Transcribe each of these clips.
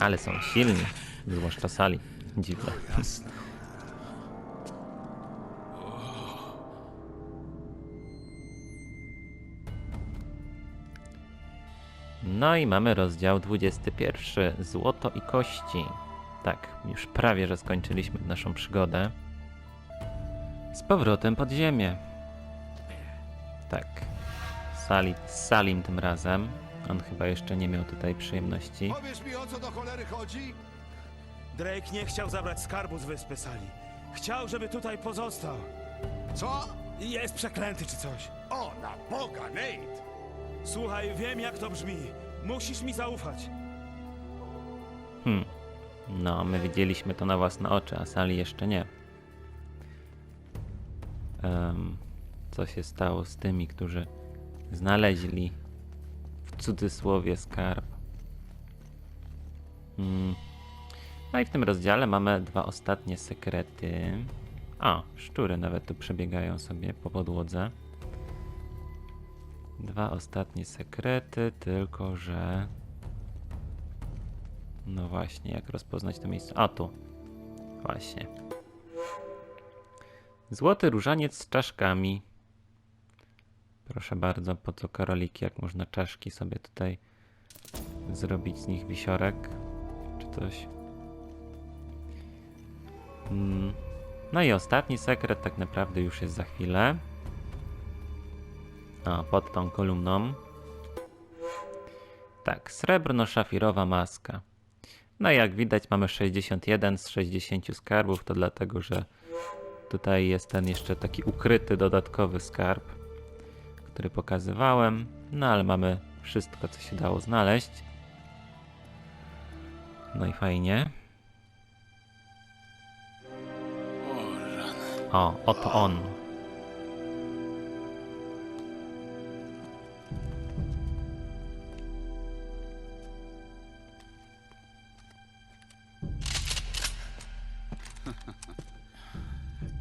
Ale są silni, zwłaszcza sali. Dziwne. No i mamy rozdział 21. Złoto i kości. Tak, już prawie, że skończyliśmy naszą przygodę. Z powrotem pod ziemię. Tak. Sali, Salim tym razem. On chyba jeszcze nie miał tutaj przyjemności. Powiesz mi o co do cholery chodzi? Drake nie chciał zabrać skarbu z wyspy Sali. Chciał, żeby tutaj pozostał. Co? Jest przeklęty czy coś. O, na Boga, Nate! Słuchaj, wiem jak to brzmi. Musisz mi zaufać. Hmm. No, my widzieliśmy to na własne oczy, a Sali jeszcze nie. Em, co się stało z tymi, którzy znaleźli cudzysłowie skarb? Hmm. No i w tym rozdziale mamy dwa ostatnie sekrety. A, szczury nawet tu przebiegają sobie po podłodze. Dwa ostatnie sekrety, tylko że no właśnie, jak rozpoznać to miejsce? A tu. Właśnie. Złoty różaniec z czaszkami. Proszę bardzo, po co karoliki, jak można czaszki sobie tutaj zrobić z nich wisiorek, czy coś. Mm. No i ostatni sekret tak naprawdę już jest za chwilę. A, pod tą kolumną. Tak, srebrno-szafirowa maska. No jak widać mamy 61 z 60 skarbów, to dlatego, że tutaj jest ten jeszcze taki ukryty dodatkowy skarb, który pokazywałem. No ale mamy wszystko, co się dało znaleźć. No i fajnie. O, oto on.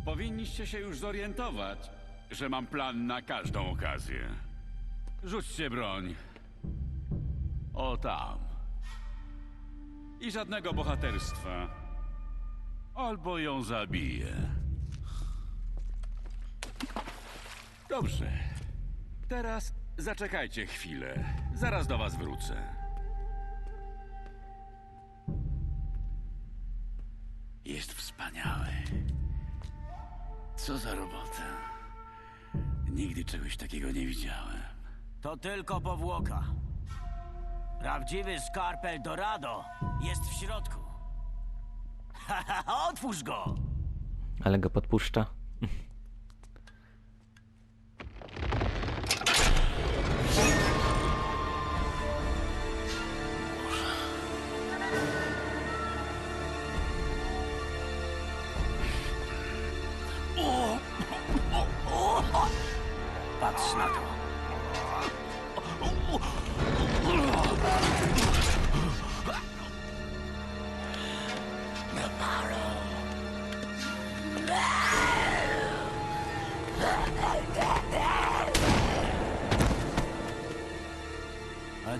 Powinniście się już zorientować, że mam plan na każdą okazję. Rzućcie broń. O tam. I żadnego bohaterstwa. Albo ją zabiję. Dobrze. Teraz zaczekajcie chwilę. Zaraz do was wrócę. Jest wspaniały. Co za robota. Nigdy czegoś takiego nie widziałem. To tylko powłoka. Prawdziwy skarb Eldorado jest w środku. Haha, otwórz go! Ale go podpuszcza.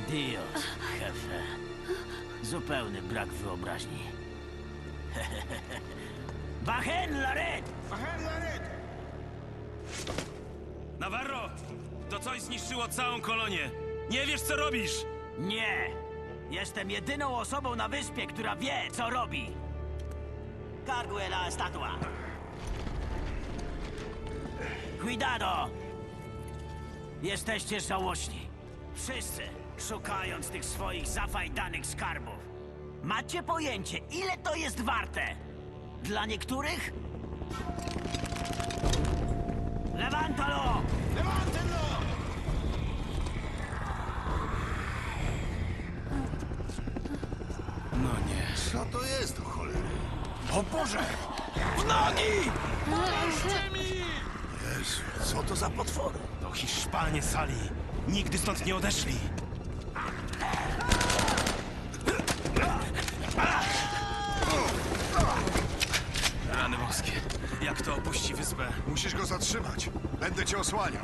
Adios, jefe. Zupełny brak wyobraźni. Bachen, Laret! Navarro! To coś zniszczyło całą kolonię. Nie wiesz co robisz! Nie! Jestem jedyną osobą na wyspie, która wie, co robi. Cargue la estatua. Cuidado! Jesteście żałośni. Wszyscy, szukając tych swoich zafajdanych skarbów. Macie pojęcie, ile to jest warte? Dla niektórych? Levantalo! Lewantenlo! No nie. Co to jest, do cholery? O Boże! W nogi! Jezu, co to za potwory? To Hiszpanie sali. Nigdy stąd nie odeszli. Rany boskie. Jak to opuści wyspę? Musisz go zatrzymać. Będę cię osłaniał.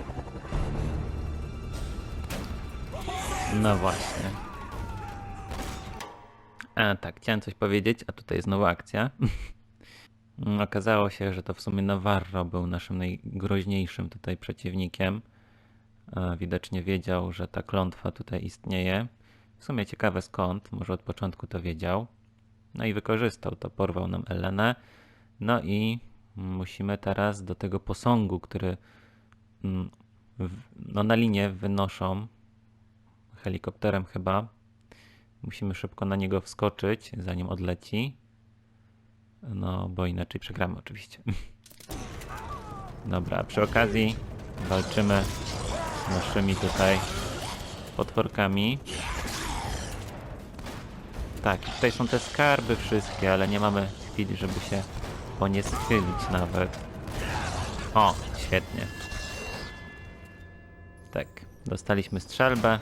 No właśnie. A tak, chciałem coś powiedzieć, a tutaj znowu akcja. Okazało się, że to w sumie Navarro był naszym najgroźniejszym tutaj przeciwnikiem. Widocznie wiedział, że ta klątwa tutaj istnieje. W sumie ciekawe skąd, może od początku to wiedział. No i wykorzystał to, porwał nam Elenę. No i musimy teraz do tego posągu, który mm, no, na linię wynoszą helikopterem chyba. Musimy szybko na niego wskoczyć, zanim odleci. No, bo inaczej przegramy oczywiście. Dobra, przy okazji walczymy z naszymi tutaj potworkami. Tak, tutaj są te skarby wszystkie, ale nie mamy chwili, żeby się po nie schylić nawet. O, świetnie. Tak, dostaliśmy strzelbę.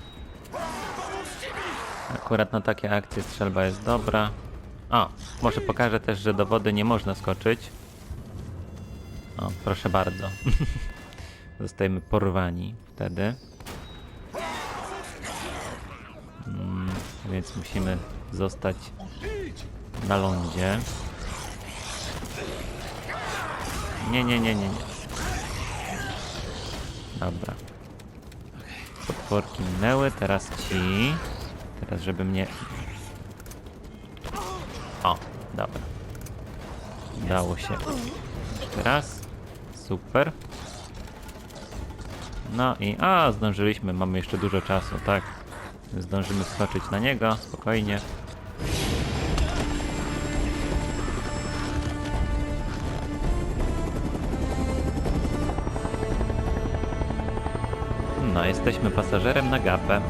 Akurat na takie akcje strzelba jest dobra. O, może pokażę też, że do wody nie można skoczyć. O, proszę bardzo. Zostajemy porwani wtedy. Mm, więc musimy zostać na lądzie. Nie, nie, nie, nie, nie. Dobra. Potworki minęły, teraz ci. Teraz, żeby mnie... O, dobra. Udało się. Teraz. Super. No i... A, zdążyliśmy, mamy jeszcze dużo czasu, tak. Zdążymy skoczyć na niego, spokojnie. No, jesteśmy pasażerem na gapę.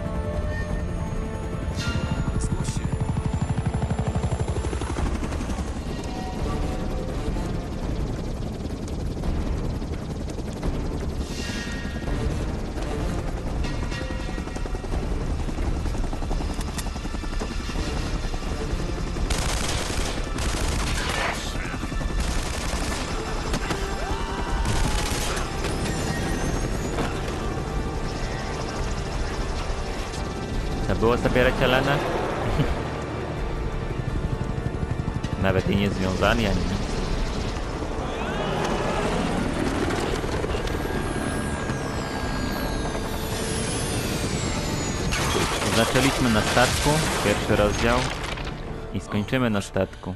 Było zabierać Elenę? Nawet jej nie związali ani nic. Zaczęliśmy na statku, pierwszy rozdział i skończymy na statku.